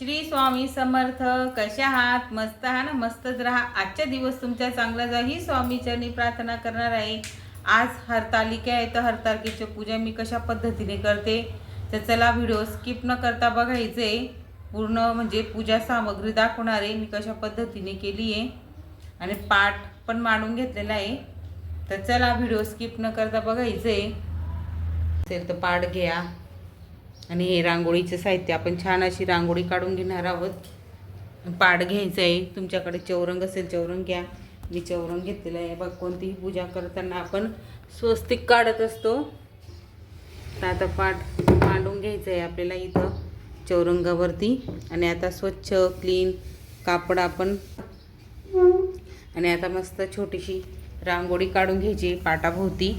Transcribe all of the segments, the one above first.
श्री स्वामी समर्थ कशा आहात? मस्त आहात ना? मस्तच राहा. आजचा दिवस तुमच्या चांगला जा ही स्वामीचरणी प्रार्थना करणार आहे. आज हरतालिका आहे. तर हरतालिकेची पूजा मी कशा पद्धतीने करते? तर चला व्हिडिओ स्किप न करता बघायचे पूर्ण म्हणजे पूजा सामग्री दाखवणार आहे. मी कशा पद्धतीने केली आहे. आणि पाठ पण मांडून घेतलेला आहे. तर चला व्हिडिओ स्किप न करता बघायचे असेल तर पाठ घ्या. आणि हे रांगोळीचं साहित्य आपण छान अशी रांगोळी काढून घेणार आहोत. पाड घ्यायचं आहे. तुमच्याकडे चौरंग असेल चौरंग घ्या. मी चौरंग घेतलेलं आहे. बघ कोणतीही पूजा करताना आपण स्वस्तिक काढत असतो. तर आता पाठ मांडून घ्यायचं आहे आपल्याला इथं चौरंगावरती. आणि आता स्वच्छ क्लीन कापड आपण आणि आता मस्त छोटीशी रांगोळी काढून घ्यायची पाटाभोवती.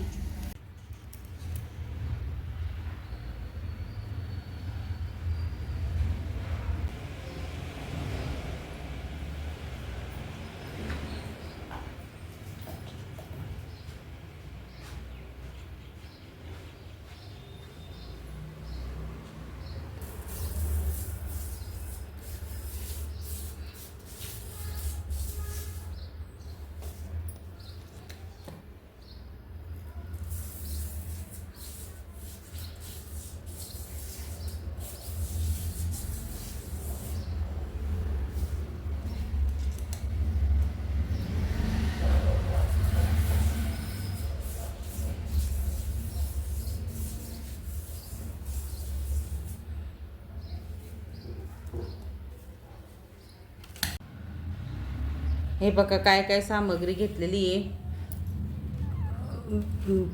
हे बघा काय काय सामग्री घेतलेली आहे.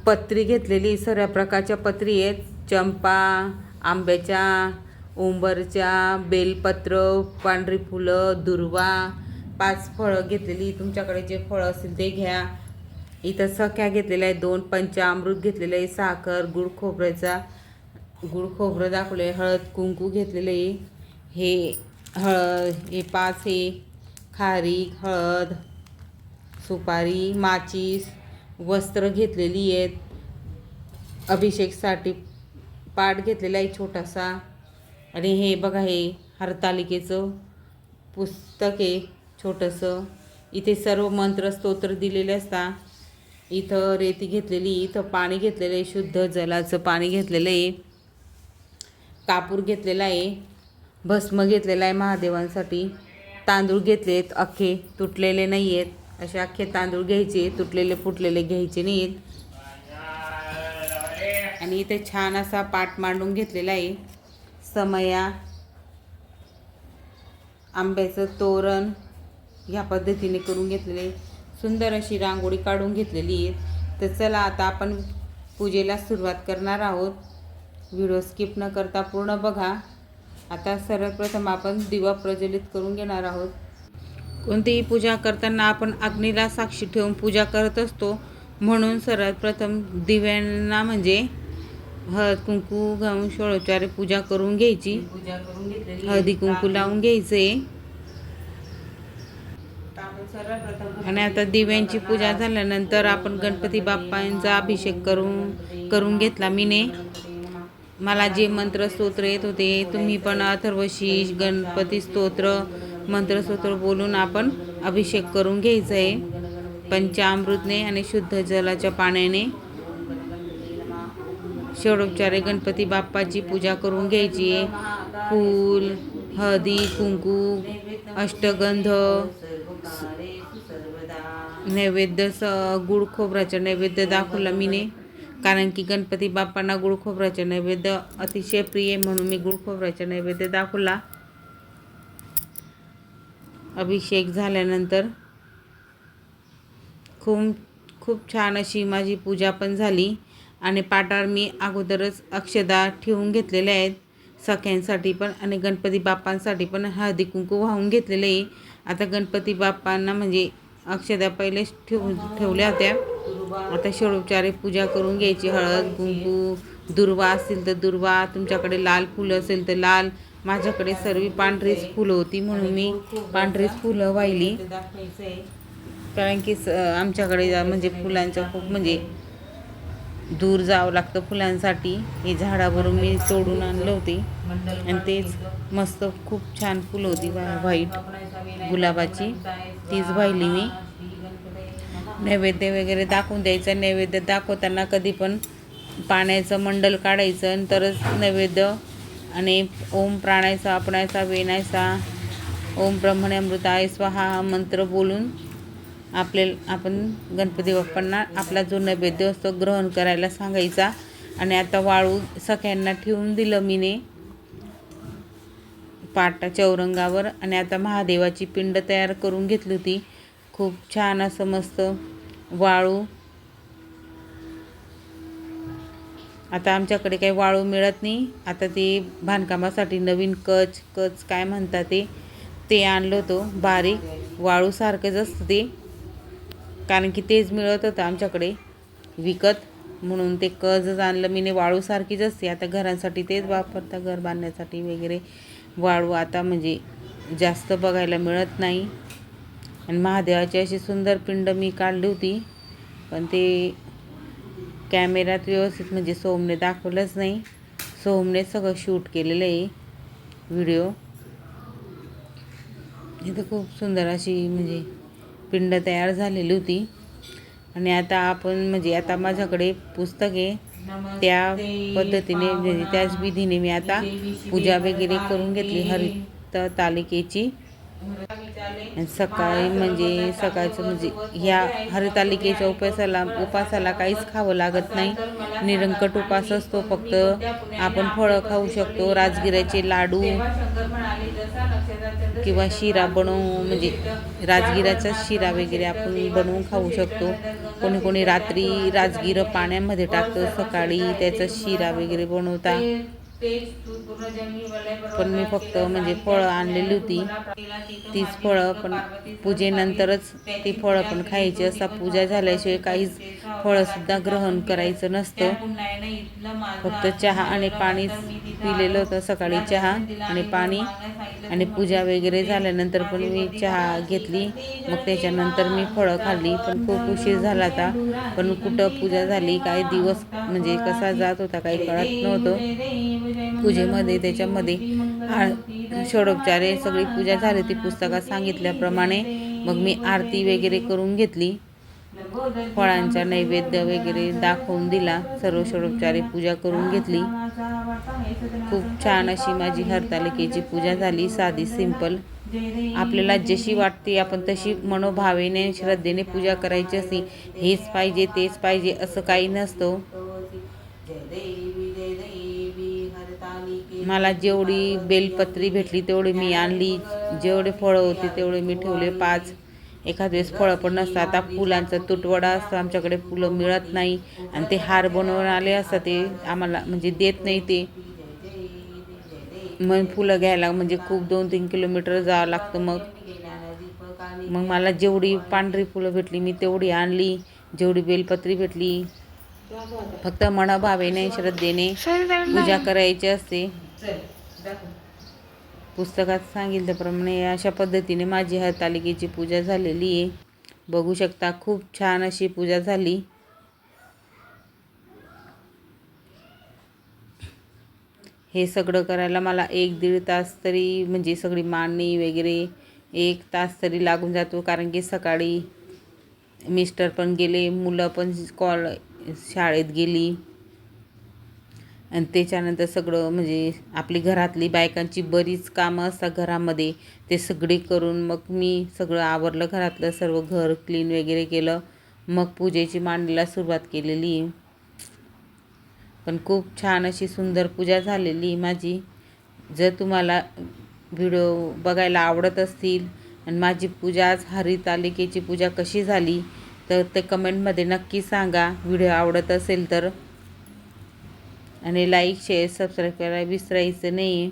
पत्री घेतलेली सर्व प्रकारच्या पत्री आहेत. चंपा आंब्याच्या उंबरच्या बेलपत्र पांढरी फुलं दुर्वा पाच फळं घेतलेली. तुमच्याकडे जे फळं असतील ते घ्या. इथं सख्या घेतलेल्या आहेत दोन पंचामृत घेतलेलं आहे साखर गुळ खोबऱ्याचा. गुळ खोबरं दाखवलं आहे हळद कुंकू घेतलेलं आहे. हे हळद हे पाच हे खारीक हळद सुपारी माचीस वस्त्र घेतलेली आहेत. अभिषेकसाठी पाठ घेतलेला आहे छोटासा. आणि हे बघा हे हरतालिकेचं पुस्तक आहे छोटंसं. इथे सर्व मंत्र स्तोत्र दिलेले असता. इथं रेती घेतलेली इथं पाणी घेतलेलं आहे शुद्ध जलाचं पाणी घेतलेलं आहे. कापूर घेतलेला आहे भस्म घेतलेला आहे महादेवांसाठी. तांदूळ घेतलेत अख्खे तुटलेले नाही आहेत असे अख्खे तांदूळ घ्यायचे तुटलेले फुटलेले घ्यायचे नाहीत आणि इथे छान असा पाट मांडून घेतलेला आहे. समया आंब्याचं तोरण ह्या पद्धतीने करून घेतलेले सुंदर अशी रांगोळी काढून घेतलेली आहे तर चला आता आपण पूजेला सुरुवात करणार आहोत. व्हिडिओ स्किप न करता पूर्ण बघा. आता सर्वप्रथम आपण दिवा प्रज्वलित करून घेणार आहोत. कोणतीही पूजा करताना आपण अग्नीला साक्षी ठेवून पूजा करत असतो. म्हणून सर्वात प्रथम दिव्यांना म्हणजे हळद कुंकू घालून षोळोचारे पूजा करून घ्यायची. पूजा करून घेतलेली हळदी कुंकू लावून घ्यायचे. आणि आता दिव्यांची पूजा झाल्यानंतर आपण गणपती बाप्पांचा अभिषेक करून करून घेतला मीने. मला जे मंत्र स्तोत्र येत होते तुम्ही पण अथर्वशीष गणपती स्तोत्र मंत्रस्तोत्र बोलून आपण अभिषेक करून घ्यायचं आहे पंचामृतने आणि शुद्ध जलाच्या पाण्याने षडोपचारे गणपती बाप्पाची पूजा करून घ्यायची. आहे फूल हळदी कुंकू अष्टगंध नैवेद्य स गुळ खोबऱ्याचा नैवेद्य दाखवलं मीने. कारण की गणपती बाप्पांना गुळखोबराचे नैवेद्य अतिशय प्रिय म्हणून मी गुळखोबराचे नैवेद्य दाखवला. अभिषेक झाल्यानंतर खूप खूप छान अशी माझी पूजा पण झाली आणि पाटावर मी अगोदरच अक्षदा ठेवून घेतलेल्या आहेत. सख्यांसाठी पण आणि गणपती बाप्पांसाठी पण हळदी कुंकू वाहून घेतलेले आहे. आता गणपती बाप्पांना म्हणजे अक्षदा पहिलेच ठेवून ठेवल्या होत्या. आता षडोपचारे पूजा करून घ्यायची हळद कुंकू दुर्वा असेल तर दुर्वा तुमच्याकडे लाल फुलं असेल तर लाल. माझ्याकडे सर्व पांढरीच फुलं होती म्हणून मी पांढरीच फुलं वाहिली. कारण की स आमच्याकडे म्हणजे फुलांचं खूप म्हणजे दूर जावं लागतं फुलांसाठी. हे झाडावरून मी तोडून आणलं होते. आणि तेच मस्त खूप छान फुलं होती व्हा- व्हाईट गुलाबाची. तीच वाहिली मी. नैवेद्य वगैरे दाखवून द्यायचं. नैवेद्य दाखवताना कधी पण पाण्याचं मंडल काढायचं नंतरच तरच नैवेद्य आणि ओम प्राणायचा आपणायचा वेणायचा ओम ब्रह्मणे अमृताय स्वाहा हा मंत्र बोलून आपले आपण गणपती बाप्पांना आपला जो नैवेद्य असतो ग्रहण करायला सांगायचा. आणि आता वाळू सगळ्यांना ठेवून दिलं मीने पाटा चौरंगावर. आणि आता महादेवाची पिंड तयार करून घेतली होती. खूप छान असं मस्त वाळू. आता आमच्याकडे काही वाळू मिळत नाही. आता ते बांधकामासाठी नवीन कच कच काय म्हणतात ते ते आणलं होतं. बारीक वाळूसारखंच असतं ते. कारण की तेच मिळत होतं आमच्याकडे विकत. म्हणून ते कचच आणलं. मीने वाळूसारखीच असते. आता घरांसाठी तेच वापरता घर बांधण्यासाठी वगैरे वाळू आता म्हणजे जास्त बघायला मिळत नाही. आणि महादेवाची अशी सुंदर पिंड मी काढली होती. पण ते कॅमेऱ्यात व्यवस्थित म्हणजे सोमने दाखवलंच नाही. सोमने सगळं शूट केलेलं आहे. व्हिडिओ. इथं खूप सुंदर अशी म्हणजे पिंड तयार झालेली होती. आणि आता आपण म्हणजे आता माझ्याकडे पुस्तक आहे. त्या पद्धतीने म्हणजे त्याच विधीने मी आता पूजा वगैरे करून घेतली. हरित तालिकेची. सकाळी म्हणजे सकाळचं म्हणजे ह्या हरतालिकेच्या उपासाला उपासाला काहीच खावं लागत नाही. निरंकट उपास असतो फक्त. आपण फळं खाऊ शकतो. राजगिऱ्याचे लाडू किंवा शिरा बनवून म्हणजे राजगिराचा शिरा वगैरे आपण बनवून खाऊ शकतो. कोणी कोणी रात्री राजगिरं पाण्यामध्ये टाकतं. सकाळी त्याचा शिरा वगैरे बनवता. पण मी फक्त म्हणजे फळं आणलेली होती. तीच फळं पण पूजेनंतरच ती फळं पण खायची असतात पूजा झाल्याशिवाय काहीच फळंसुद्धा ग्रहण करायचं नसतं. फक्त चहा आणि पाणी पिलेलं होतं. सकाळी चहा आणि पाणी आणि पूजा वगैरे झाल्यानंतर पण मी चहा घेतली. मग त्याच्यानंतर मी फळं खाल्ली. पण खूप उशीर झाला आता. पण कुठं पूजा झाली काय दिवस म्हणजे कसा जात होता काही कळत नव्हतं. पूजेमध्ये त्याच्यामध्ये आ- सगळी पूजा झाली. ती पुस्तकात सांगितल्याप्रमाणे मग मी आरती वगैरे करून घेतली. फळांचा नैवेद्य वगैरे दाखवून दिला. सर्व षोडोपचारे पूजा करून घेतली. खूप छान अशी माझी हरतालिकेची पूजा झाली. साधी सिंपल. आपल्याला जशी वाटते आपण तशी मनोभावेने श्रद्धेने पूजा करायची असती हेच पाहिजे तेच पाहिजे असं काही नसतं. मला जेवढी बेलपत्री भेटली तेवढी मी आणली. जेवढे फळं होते तेवढे मी ठेवले पाच. एखाद वेळेस फळं पण नसतं आता फुलांचा तुटवडा असतो. आमच्याकडे फुलं मिळत नाही. आणि ते हार बनवून आले असतात ते आम्हाला म्हणजे देत नाही ते. मग फुलं घ्यायला म्हणजे खूप दोन तीन किलोमीटर जावं लागतं मग. मग मला जेवढी पांढरी फुलं भेटली मी तेवढी आणली. जेवढी बेलपत्री भेटली. फक्त मनाभावेने श्रद्धेने पूजा करायची असते. पुस्तकात सांगितल्याप्रमाणे अशा पद्धतीने माझी हरतालिकेची पूजा झालेली आहे. बघू शकता खूप छान अशी पूजा झाली. हे सगळं करायला मला एक दीड तास तरी म्हणजे सगळी मांडणी वगैरे एक तास तरी लागून जातो. कारण की सकाळी मिस्टर पण गेले मुलं पण कॉल शाळेत गेली. आणि त्याच्यानंतर सगळं म्हणजे आपली घरातली बायकांची बरीच कामं असतात घरामध्ये. ते सगळे करून मग मी सगळं आवरलं घरातलं सर्व घर क्लीन वगैरे केलं. मग पूजेची मांडणीला सुरुवात केलेली. पण खूप छान अशी सुंदर पूजा झालेली माझी. जर तुम्हाला व्हिडिओ बघायला आवडत असतील आणि माझी पूजा आज हरितालिकेची पूजा कशी झाली तर ते कमेंटमध्ये नक्की सांगा. व्हिडिओ आवडत असेल तर आणि लाईक शेअर सबस्क्राईब करायला विसरायचं नाही